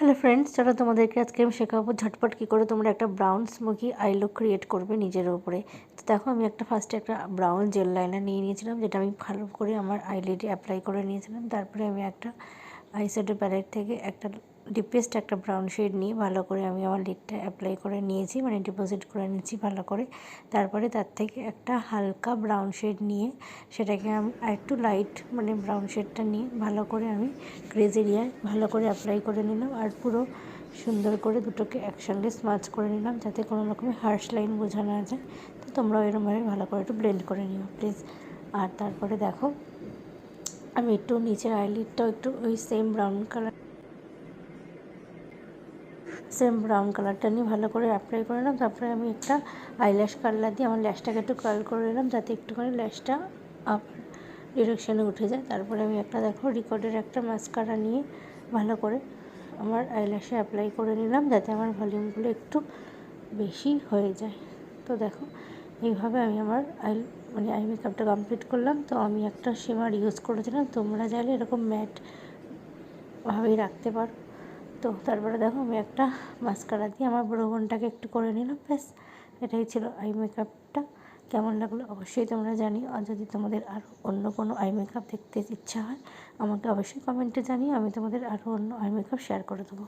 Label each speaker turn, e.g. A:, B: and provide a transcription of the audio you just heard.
A: Hello friends চলো তোমাদেরকে আজকে আমি শেখাবো ঝটপট কী করে তোমরা একটা brown smoky eye look create করবে নিজের ওপরে তো দেখো আমি একটা ফার্স্টে একটা ব্রাউন জেল লাইনার নিয়ে নিয়েছিলাম, যেটা আমি ভালো করে আমার আইলিডে অ্যাপ্লাই করে নিয়েছিলাম। তারপরে আমি একটা আইস্যাডো প্যালেট থেকে একটা ডিপেস্ট একটা ব্রাউন শেড নিয়ে ভালো করে আমি আমার লিডটা অ্যাপ্লাই করে নিয়েছি মানে ডিপোজিট করে নিয়েছি ভালো করে। তারপরে তার থেকে একটা হালকা ব্রাউন শেড নিয়ে সেটাকে আমি আরেকটু লাইট মানে ব্রাউন শেডটা নিয়ে ভালো করে আমি ক্রেজ এরিয়ায় ভালো করে অ্যাপ্লাই করে নিলাম আর পুরো সুন্দর করে দুটোকে একসঙ্গে স্মাচ করে নিলাম যাতে কোনো রকমের হার্শ লাইন বোঝা না যায়। তো তোমরাও এরকমভাবে ভালো করে একটু ব্লেন্ড করে নিও প্লিজ আর তারপরে দেখো, আমি একটু নিচের আইলিডটাও একটু ওই same brown colour same brown কালারটা নিয়ে ভালো করে অ্যাপ্লাই করে নিলাম। তারপরে আমি একটা আইল্যাশ কালার দিয়ে আমার ল্যাশটাকে একটু কার্ল করে নিলাম, যাতে একটুখানি ল্যাশটা আপ ডিরেকশানে উঠে যায়। তারপরে আমি একটা দেখো রিকর্ডের একটা মাস্কারা নিয়ে ভালো করে আমার আইল্যাশে অ্যাপ্লাই করে নিলাম, যাতে আমার ভলিউমগুলো একটু বেশি হয়ে যায়। তো দেখো, এইভাবে আমি আমার আই মানে আই মেকআপটা কমপ্লিট করলাম। তো আমি একটা শিমার ইউজ করেছিলাম, তোমরা চাইলে এরকম ম্যাট ভাবেই রাখতে পারো। তো তারপরে দেখো আমি একটা মাস্কারা দিয়ে আমার ব্রোবনটাকে একটু করে নিলাম, ব্যাস। এটাই ছিল আই মেকআপটা কেমন লাগল অবশ্যই তোমরা জানিও। আর যদি তোমাদের আরও অন্য কোনো আই মেকআপ দেখতে ইচ্ছা হয়, আমাকে অবশ্যই কমেন্টে জানিও। আমি তোমাদের আরও অন্য আই মেকআপ শেয়ার করে দেবো।